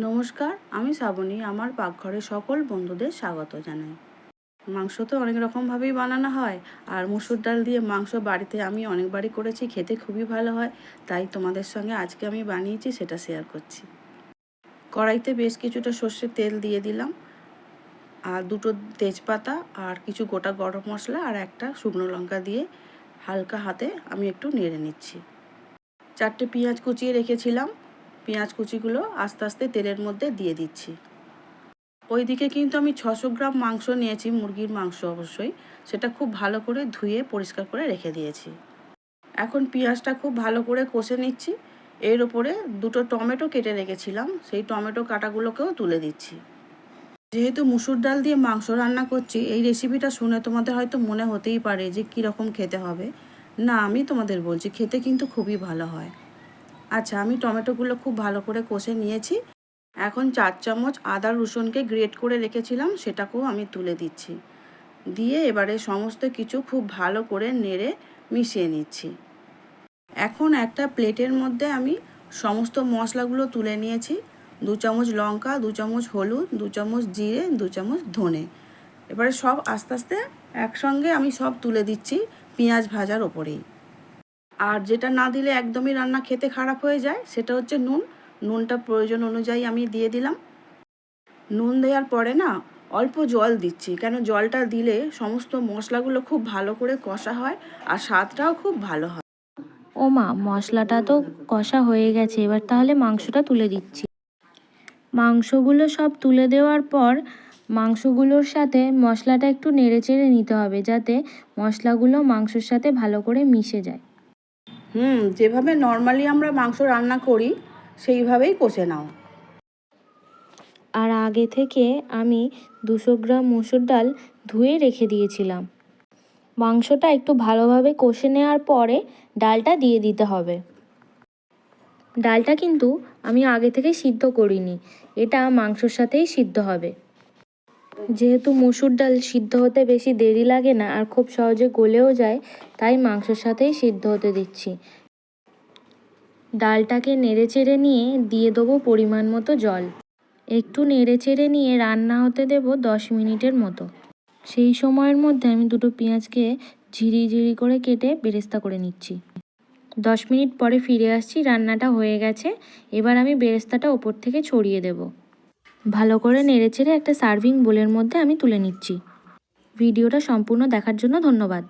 নমস্কার, আমি শ্রাবণী, আমার পাকঘরে সকল বন্ধুদের স্বাগত জানাই। মাংস তো অনেক রকমভাবেই বানানো হয়, আর মুসুর ডাল দিয়ে মাংস বাড়িতে আমি অনেকবারই করেছি, খেতে খুবই ভালো হয়, তাই তোমাদের সঙ্গে আজকে আমি বানিয়েছি, সেটা শেয়ার করছি। কড়াইতে বেশ কিছুটা সর্ষের তেল দিয়ে দিলাম, আর দুটো তেজপাতা, আর কিছু গোটা গরম মশলা, আর একটা শুকনো লঙ্কা দিয়ে হালকা হাতে আমি একটু নেড়ে নিচ্ছি। চারটে পেঁয়াজ কুচিয়ে রেখেছিলাম পেঁয়াজ কুচিগুলো আস্তে আস্তে তেলের মধ্যে দিয়ে দিচ্ছি। ওইদিকে কিন্তু আমি ছশো গ্রাম মাংস নিয়েছি, মুরগির মাংস অবশ্যই। সেটা খুব ভালো করে ধুয়ে পরিষ্কার করে রেখে দিয়েছি। এখন পেঁয়াজটা খুব ভালো করে কষে নিচ্ছি। এর ওপরে দুটো টমেটো কেটে রেখেছিলাম, সেই টমেটো কাটাগুলোকেও তুলে দিচ্ছি। যেহেতু মুসুর ডাল দিয়ে মাংস রান্না করছি, এই রেসিপিটা শুনে তোমাদের হয়তো মনে হতেই পারে যে কীরকম খেতে হবে। না, আমি তোমাদের বলছি, খেতে কিন্তু খুবই ভালো হয়। আচ্ছা আমি টমেটোগুলো খুব ভালো করে কষে নিয়েছি। এখন চার চামচ আদা রসুনকে গ্রেট করে রেখেছিলাম, সেটাকেও আমি তুলে দিচ্ছি। দিয়ে এবারে সমস্ত কিছু খুব ভালো করে নেড়ে মিশিয়ে নিচ্ছি। এখন একটা প্লেটের মধ্যে আমি সমস্ত মশলাগুলো তুলে নিয়েছি। দু চামচ লঙ্কা, দু চামচ হলুদ, দু চামচ জিরে, দু চামচ ধনে। এবারে সব আস্তে আস্তে একসঙ্গে আমি সব তুলে দিচ্ছি পেঁয়াজ ভাজার ওপরেই। আর যেটা না দিলে একদমই রান্না খেতে খারাপ হয়ে যায়, সেটা হচ্ছে নুন। নুনটা প্রয়োজন অনুযায়ী আমি দিয়ে দিলাম। নুন দেওয়ার পরে না অল্প জল দিচ্ছি, কেন জলটা দিলে সমস্ত মশলাগুলো খুব ভালো করে কষা হয় আর স্বাদটাও খুব ভালো হয়। ও মা, মশলাটা তো কষা হয়ে গেছে, এবার তাহলে মাংসটা তুলে দিচ্ছি। মাংসগুলো সব তুলে দেওয়ার পর মাংসগুলোর সাথে মশলাটা একটু নেড়ে চেড়ে নিতে হবে, যাতে মশলাগুলো মাংসের সাথে ভালো করে মিশে যায়। হুম, যেভাবে নর্মালি আমরা মাংস রান্না করি, সেইভাবেই কষে নাও। আর আগে থেকে আমি দুশো গ্রাম মসুর ডাল ধুয়ে রেখে দিয়েছিলাম। মাংসটা একটু ভালোভাবে কষে নেওয়ার পরে ডালটা দিয়ে দিতে হবে। ডালটা কিন্তু আমি আগে থেকে সিদ্ধ করিনি, এটা মাংসর সাথেই সিদ্ধ হবে। যেহেতু মুসুর ডাল সিদ্ধ হতে বেশি দেরি লাগে না আর খুব সহজে গলেও যায়, তাই মাংসর সাথেই সিদ্ধ হতে দিচ্ছি। ডালটাকে নেড়ে চেড়ে নিয়ে দিয়ে দেবো পরিমাণ মতো জল। একটু নেড়ে চেড়ে নিয়ে রান্না হতে দেব দশ মিনিটের মতো। সেই সময়ের মধ্যে আমি দুটো পেঁয়াজকে ঝিরি ঝিরি করে কেটে বেরেস্তা করে নিচ্ছি। দশ মিনিট পরে ফিরে আসছি, রান্নাটা হয়ে গেছে। এবার আমি বেরেস্তাটা ওপর থেকে ছড়িয়ে দেব। ভালো করে নেড়ে চেড়ে একটা সার্ভিং বোলের মধ্যে আমি তুলে নিচ্ছি। ভিডিওটা সম্পূর্ণ দেখার জন্য ধন্যবাদ।